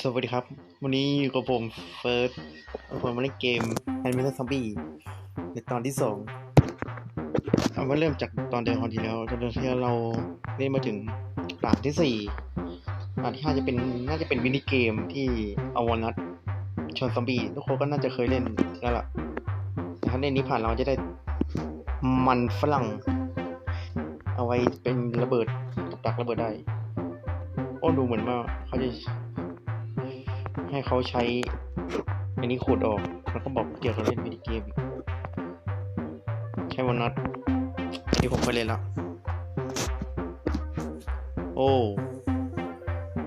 สวัสดีครับ วันนี้อยู่กับผมเฟิร์สผมมาเล่นเกม Animal Zombie ในตอนที่สองเอามาเริ่มจากตอนเดิมตอนที่แล้วตอนเดิมที่เราเล่นมาถึงด่านที่สี่ด่านที่ห้าจะเป็นน่าจะเป็นมินิเกมที่เอาวอลนัทชนซอมบี้ทุกคนก็น่าจะเคยเล่นแล้วล่ะแต่ถ้าเล่นนี้ผ่านเราจะได้มันฝรั่ง เอาไว้เป็นระเบิดกับดักระเบิดได้โอ้ดูเหมือนว่าเขาจะ ให้เขาใช้ อันนี้ขูดออก แล้วก็บอกเกี่ยวกับเล่นวิดีเกมอีกใช้วันนัดอันนี้ผมเคยเล่นล้วโอ้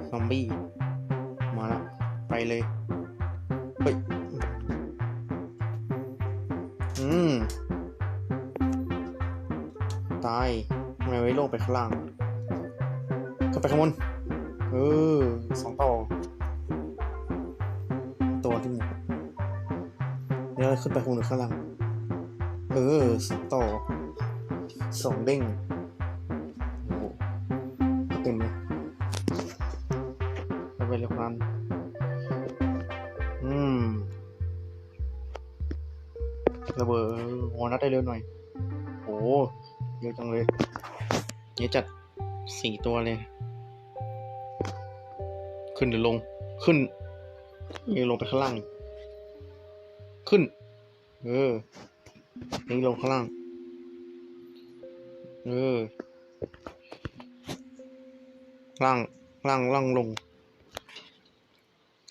ซอมบี้มาแล้วไปเลยเฮ้ยอืมตายทำไมไว้โลกไปข้างล่างเข้าไปข้างบนเออสองต่อ ขึ้นไปข้างบนข้างล่างเออสต่อสองเด้งโอ้โหเต็มเลยไปไปเร็วนั้นอืมระเบิดหัวนัดได้เร็วหน่อยโอ้เยอะจังเลยเยอะจัดสี่ตัวเลย ขึ้นหรือลงขึ้นนี่ลงไปข้างล่าง ขึ้น เออ นี่ลงข้างล่าง เออ ล่าง ล่าง ล่างลง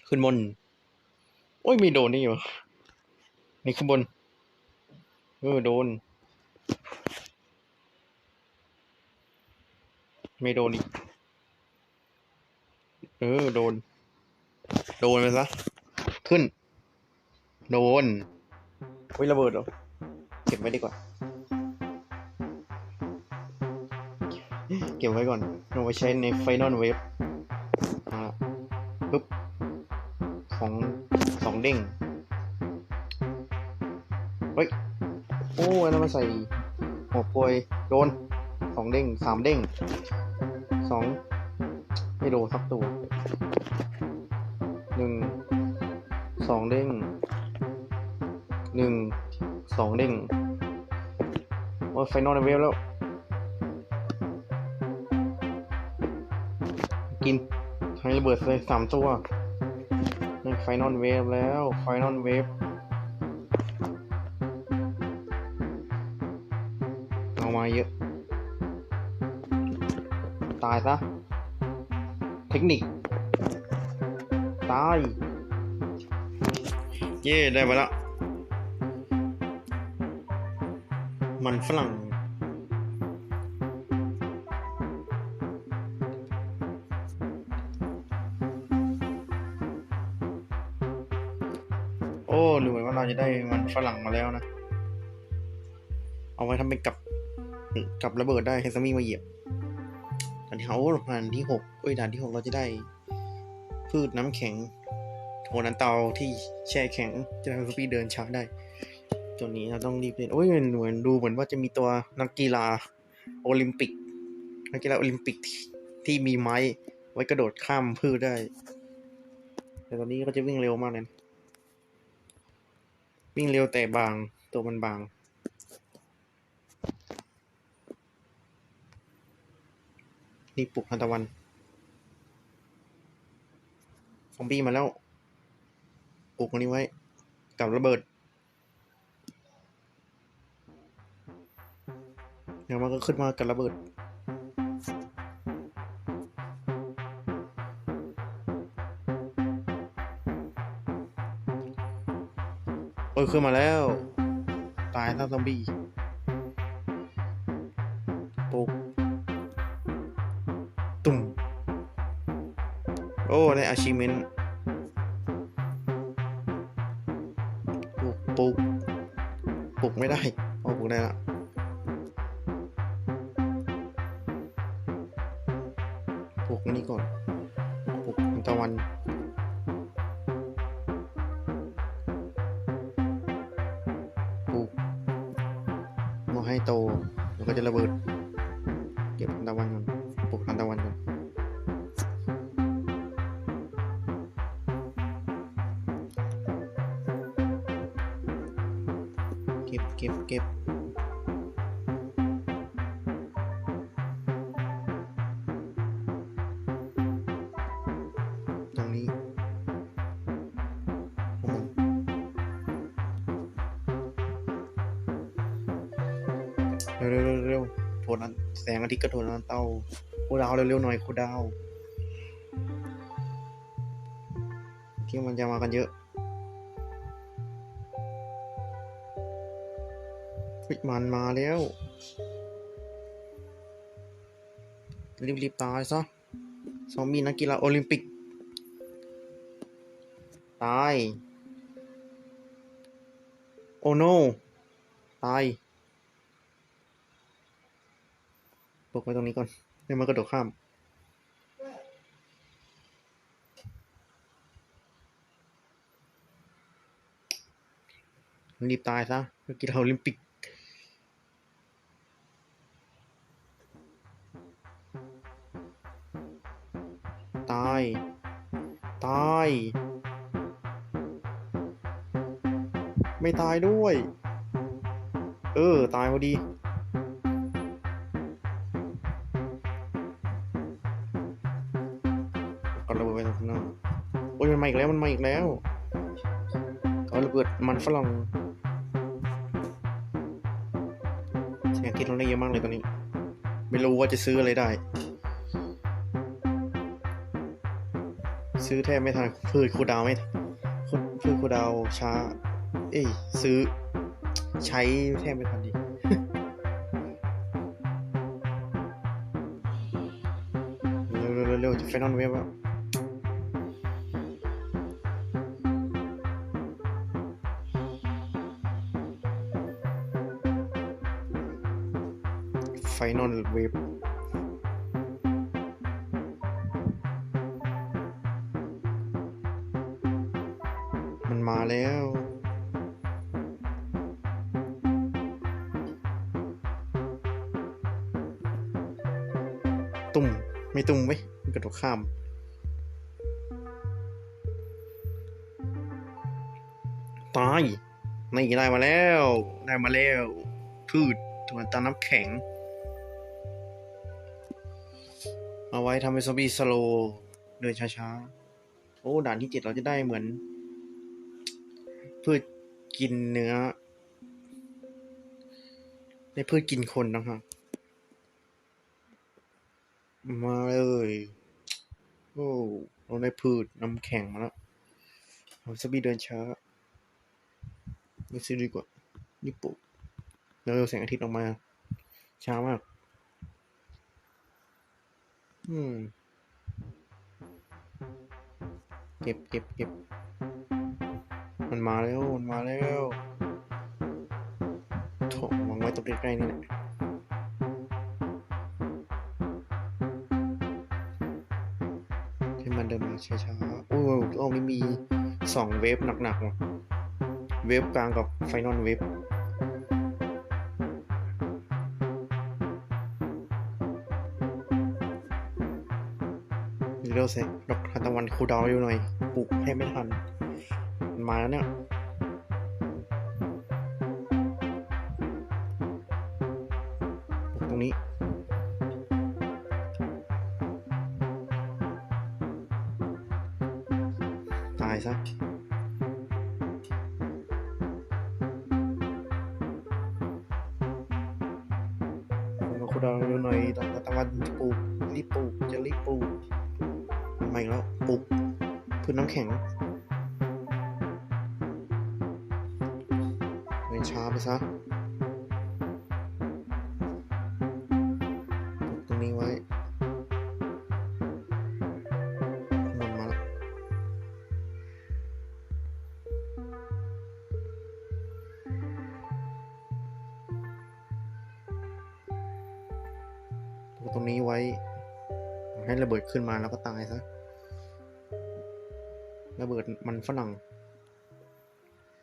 ขึ้นบน โอ้ยไม่โดนนี่วะนี่ขึ้นบน เออ โดน ไม่โดนอีก เออ โดน โดนไปซะ ขึ้น โดน เฮ้ยระเบิดเหรอเก็บไว้ดีกว่า เก็บไว้ก่อนเอาไว้ใช้ในไฟนอลเวฟอ่าปึ๊บสองสองเด้งเฮ้ย โอ้ยแล้วมาใส่หัวโปยโดนสองเด้งสามเด้งสองไม่โดนสักตัวหนึ่งสองเด้ง หนึ่งสองเด้งว่าไฟนอลในเวฟแล้ว กินให้ระเบิดเลยสามตัวในไฟนอลเวฟแล้วไฟนอลเวฟเอามาเยอะ ตายซะ เทคนิค ตาย เย่ได้มาแล้ว มันฝรั่ง โอ้ดูเหมือว่าเราจะได้มันฝรั่งมาแล้วนะ เอาไว้ทำเป็นกับ กับระเบิดได้ให้ซามี่มาเหยียบด่านที่เขาด่านที่หกเอ้ยด่านที่หกเราจะได้ พืชน้ำแข็งโหนันเตาที่แช่แข็งจะทำให้พี่เดินช้าได้ จนนี้เราต้องรีบเล่นโอ้ยเหมือนดูเหมือนว่าจะมีตัวนักกีฬาโอลิมปิก นักกีฬาโอลิมปิกที่มีไม้ ไว้กระโดดข้ามพืชได้ แต่ตอนนี้ก็จะวิ่งเร็วมากเลยนะวิ่งเร็วแต่บางตัวมันบางนี่ปลุกทันตะวันซอมบี้มาแล้วปลูกตรงนี้ไว้ กับระเบิด เดี๋ยวมันก็ขึ้นมากับระเบิดเออขึ้นมาแล้ว ตายทั้งซอมบี้ปลูกตุ่มโอ้ในอาชิเมนปลูกปลูกปลูกไม่ได้เอาปลูกได้ละ นี่ก่อนปลุกตะวันปลูกมาให้โตมันก็จะระเบิด เก็บตะวันก่อนปลูกตะวันก่อนเก็บเก็บเก็บ แสงอาทิตย์ก็โทนนั้นเต้าคูดาวเร็วๆหน่อยคูดาวที่มันจะมากันเยอะเฮ้ยมันมาแล้ว รีบๆตายซะซอมบี้นักกีฬาโอลิมปิก ตาย โอ้โนตาย ปกไว้ตรงนี้ก่อนเดี๋ยวมันกระโดดข้ามรีบตายซะนักกีฬาโอลิมปิกตาย ตาย ไม่ตายด้วย เออ ตายพอดี มาอีกแล้วมันมาอีกแล้วเอาระเบิดมันฝรั่งเสียงคิดเราได้เยอะมากเลยตอนนี้ ไม่รู้ว่าจะซื้ออะไรได้ ซื้อแทบไม่ทันพืชคูดาวไม่พืชคูดาวช้า เอ้ยซื้อ ใช้แทบไม่ทันดิเร็วเร็วเร็วเร็วจะไฟนอลเว็บอะ ไฟนอลเว็บมันมาแล้วตุ่ม ไม่ตุ่มไว้ยมันกระโดดข้าม ตาย นี่ได้มาแล้ว ได้มาแล้ว พืชตัวตาน้ำแข็ง ไว้ทำเป็นซอมบี้สโลเดินช้าๆ โอ้ ด่านที่เจ็ดเราจะได้เหมือนพืชกินเนื้อ ได้พืชกินคนนะครับมาเลย โอ้เราได้พืชน้ำแข็งมาแล้วเราสบีเดินช้าไม่ซื้อดีกว่า นี่ปลูกเราแสงอาทิตย์ออกมา ช้ามาก อืม เก็บเก็บเก็บ มันมาแล้ว มันมาแล้วโถวางไว้ตรงใกล้ๆนี่แหละให้มันเดินมาช้าๆโอ้ยรอบนี้มีสองเวฟหนักๆว่ะ เวฟกลางกับไฟนอลเวฟ เร็วเสร็จดอกทานตะวันคูดาวอยู่หน่อย ปลุกให้ไม่ทันมัน มาแล้วเนี่ยปลุกตรงนี้ตายซะผมกับคุณดาวดูหน่อยตอนตะวันจะปลูกรีบปลูกจะรีบปลูก มาอีกแล้วปลูกพื้นน้ำแข็งเดินช้าไปซะปุกตรงนี้ไว้มันมาแล้วปุกตรงนี้ไว้ ให้ระเบิดขึ้นมาแล้วก็ตายซะ ระเบิดมันฝรั่ง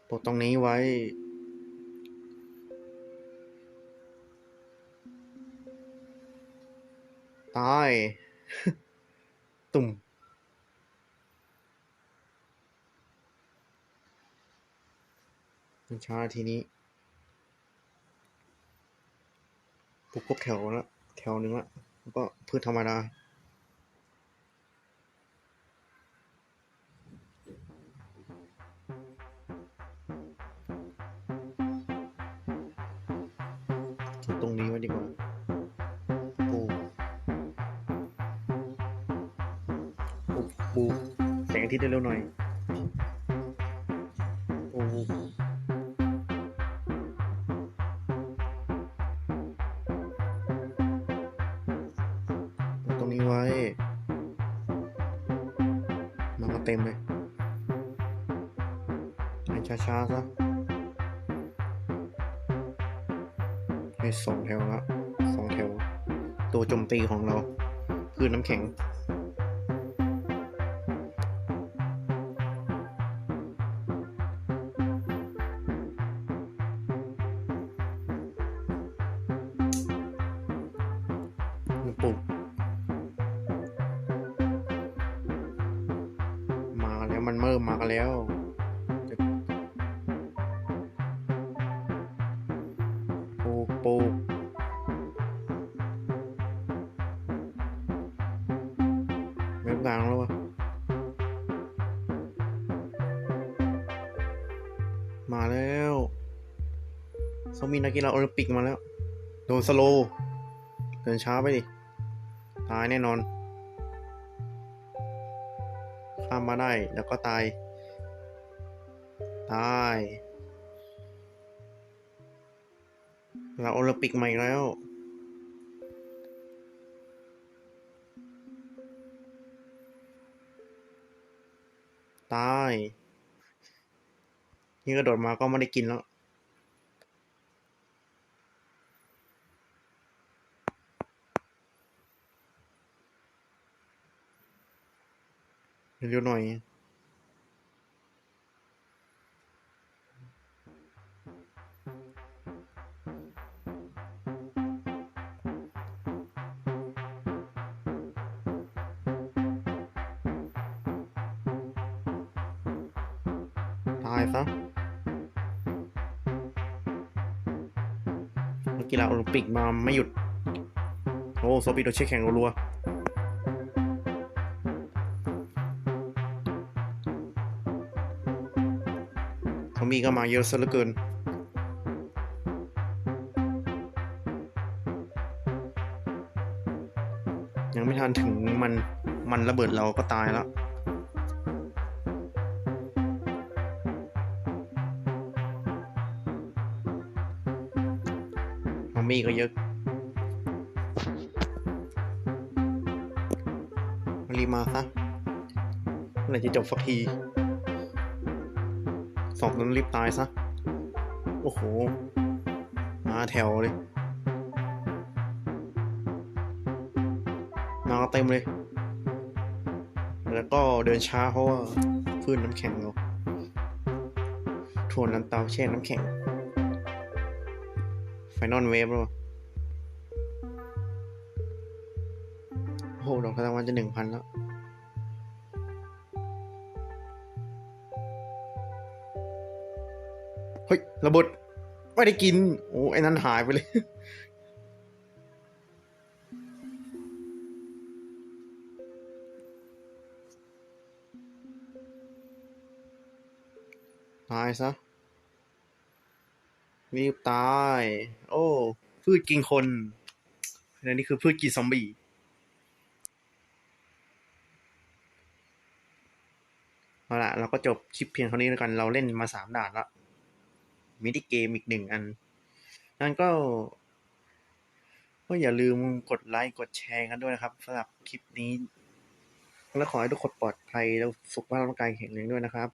ปลดตรงนี้ไว้ ตาย ตุ่ม มันช้าทีนี้ปลุกครบแถวแล้ว แถวหนึ่งละแล้วก็พืชธรรมดา ปลูแสงอาทิตย์ได้เร็วหน่อยปลูกปลูกตรงนี้ไว้ มันก็เต็มเลยให้ช้าๆซะให้สองแถวละสองแถว ตัวโจมตีของเรา คือน้ำแข็ง ปลูกปลูกเว็บกลางแล้ววะมาแล้วเขามีนักกีฬาโอลิมปิกมาแล้ว โดนสโลเดินช้าไปดิ ตายแน่นอน ข้ามมาได้แล้วก็ตาย ตาย เราโอลิมปิกใหม่แล้ว ตาย นี่กระโดดมาก็ไม่ได้กินแล้ว เร็วหน่อย ตายซะนักกีฬาโอลิมปิกมาไม่หยุด โอ้โซปีโดเช็คแข่งรัวๆซอมบี้ก็มาเยอะซะเหลือเกินยังไม่ทันถึงมันมันระเบิดเราก็ตายแล้ว ก็เยอะรีมาซะเมื่อไหร่จะจบสักทีสองนั้นรีบตายซะ โอ้โห มาแถวเลย มาเต็มเลย แล้วก็เดินช้าเพราะว่าคลื่นน้ำแข็งเราทวนน้ำเตาแช่น้ำแข็งไฟนอลเวฟแล้วโอ้ โหดอกทานตะวันจะหนึ่งพันแล้ว เฮ้ย ระเบิดไม่ได้กิน โอ้ไอ้นั้นหายไปเลยตายซะรีบตาย โอ้ พืชกินคนอันนี้คือพืชกินซอมบี้ เอาละเราก็จบคลิปเพียงเท่านี้แล้วกัน เราเล่นมาสามด่านละมินิเกมอีกหนึ่งอัน นั่นก็ ก็อย่าลืมกดไลค์กดแชร์กันด้วยนะครับสำหรับคลิปนี้ และขอให้ทุกคนปลอดภัยแล้วสุขภาพร่างกายแข็งแรงด้วยนะครับ